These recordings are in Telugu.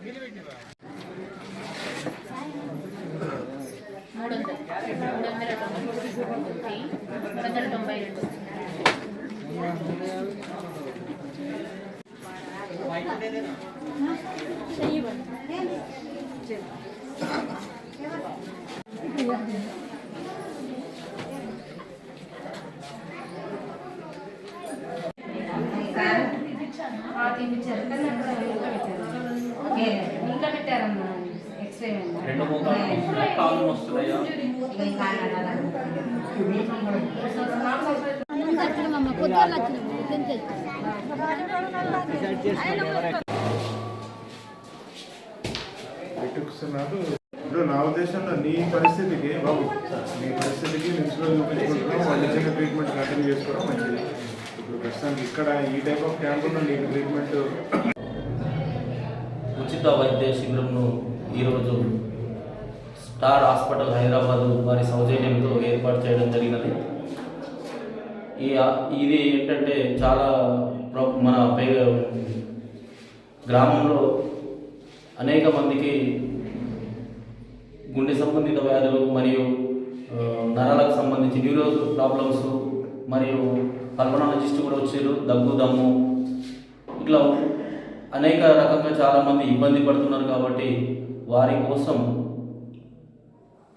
మూడు వందల మూడు వందల తొంభై మూడు వందల రెండు. తీపించారు కానీ అక్కడ ఇంకా పెట్టారు. ఓకే ఇంకా పెట్టారమ్మా. ఎక్స్రే రెండు మూడు కాళ్ళు వస్తున్నాయా? పెట్టుకున్నారు ఇప్పుడు నా ఉద్దేశంలో నీ పరిస్థితికి బాబు నీ పరిస్థితికి నిల్చులో చూపించుకుంటున్నాం వాళ్ళు ఇచ్చిన ట్రీట్మెంట్ కంటిన్యూ చేసుకోవడం మంచిది. ఇప్పుడు ప్రస్తుతానికి ఇక్కడ ఈ టైప్ ఆఫ్ క్యాంపులో నీకు ట్రీట్మెంట్ ఉచిత వైద్య శిబిరంను ఈరోజు స్టార్ హాస్పిటల్ హైదరాబాద్ వారి సౌజన్యంతో ఏర్పాటు చేయడం జరిగినది. ఈ ఇది ఏంటంటే చాలా మన పే- గ్రామంలో అనేక మందికి గుండె సంబంధిత వ్యాధులు మరియు నరాలకు సంబంధించి న్యూరో ప్రాబ్లమ్స్ మరియు పల్మనాలజిస్ట్ కూడా వచ్చారు. దగ్గు దమ్ము. ఇట్లా అనేక రకంగా చాలామంది ఇబ్బంది పడుతున్నారు కాబట్టి వారి కోసం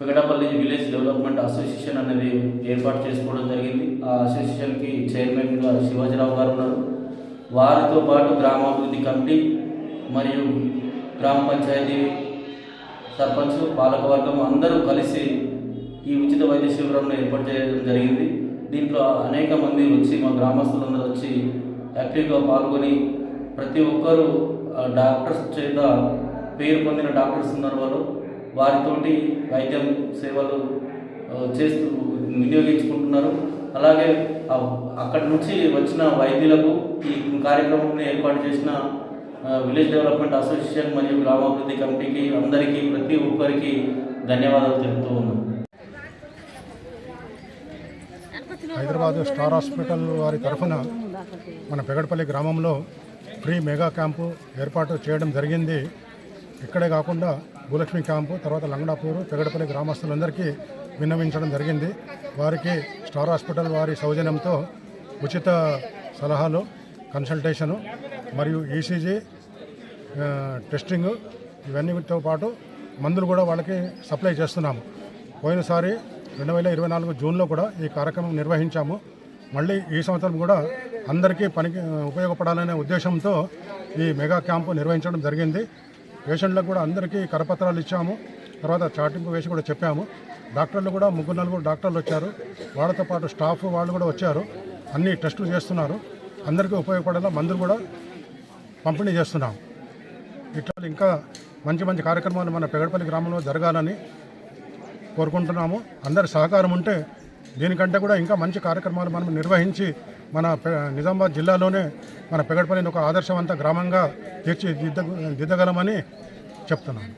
పెగడపల్లి విలేజ్ డెవలప్మెంట్ అసోసియేషన్ అనేది ఏర్పాటు చేసుకోవడం జరిగింది. ఆ అసోసియేషన్కి చైర్మన్గా శివాజీరావు గారు ఉన్నారు. వారితో పాటు గ్రామాభివృద్ధి కమిటీ మరియు గ్రామ పంచాయతీ సర్పంచ్ పాలకవర్గం అందరూ కలిసి ఈ ఉచిత వైద్య శిబిరంను ఏర్పాటు చేయడం జరిగింది. దీంట్లో అనేక మంది వచ్చి మా గ్రామస్తులందరూ వచ్చి యాక్టివ్గా పాల్గొని ప్రతి ఒక్కరూ డాక్టర్స్ చేత పేరు పొందిన డాక్టర్స్ ఉన్నారు వాళ్ళు. వారితోటి వైద్యం సేవలు చేస్తూ వినియోగించుకుంటున్నారు. అలాగే అక్కడి నుంచి వచ్చిన వైద్యులకు ఈ కార్యక్రమాన్ని ఏర్పాటు చేసిన విలేజ్ డెవలప్మెంట్ అసోసియేషన్ మరియు గ్రామాభివృద్ధి కమిటీకి అందరికీ ప్రతి ఒక్కరికి ధన్యవాదాలు తెలుపుతూ ఉన్నాం. హైదరాబాద్ స్టార్ హాస్పిటల్ వారి తరఫున మన పెగడపల్లి గ్రామంలో ఫ్రీ మెగా క్యాంపు ఏర్పాటు చేయడం జరిగింది. ఇక్కడే కాకుండా భూలక్ష్మి క్యాంపు తర్వాత లంగడాపూరు పెగడపల్లి గ్రామస్తులందరికీ విన్నవించడం జరిగింది. వారికి స్టార్ హాస్పిటల్ వారి సౌజన్యంతో ఉచిత సలహాలు కన్సల్టేషను మరియు ఈసీజీ టెస్టింగ్ ఇవన్నీతో పాటు మందులు కూడా వాళ్ళకి సప్లై చేస్తున్నాము. పోయినసారి రెండు వేల ఇరవై నాలుగు జూన్లో కూడా ఈ కార్యక్రమం నిర్వహించాము. మళ్ళీ ఈ సంవత్సరం కూడా అందరికీ పనికి ఉపయోగపడాలనే ఉద్దేశంతో ఈ మెగా క్యాంపు నిర్వహించడం జరిగింది. పేషెంట్లకు కూడా అందరికీ కరపత్రాలు ఇచ్చాము. తర్వాత చాటింపు వేసి కూడా చెప్పాము. డాక్టర్లు కూడా ముగ్గురు నలుగురు డాక్టర్లు వచ్చారు. వాళ్ళతో పాటు స్టాఫ్ వాళ్ళు కూడా వచ్చారు. అన్ని టెస్టులు చేస్తున్నారు. అందరికీ ఉపయోగపడేలా మందులు కూడా పంపిణీ చేస్తున్నాం ఇట్లా ఇంకా మంచి మంచి కార్యక్రమాలు మన పెగడపల్లి గ్రామంలో జరగాలని కోరుకుంటున్నాము. అందరి సహకారం ఉంటే దీనికంటే కూడా ఇంకా మంచి కార్యక్రమాలు మనం నిర్వహించి మన నిజామాబాద్ జిల్లాలోనే మన పెగడపల్లిని ఒక ఆదర్శవంత గ్రామంగా తీర్చిదిద్ద దిద్దగలమని చెప్తున్నాను.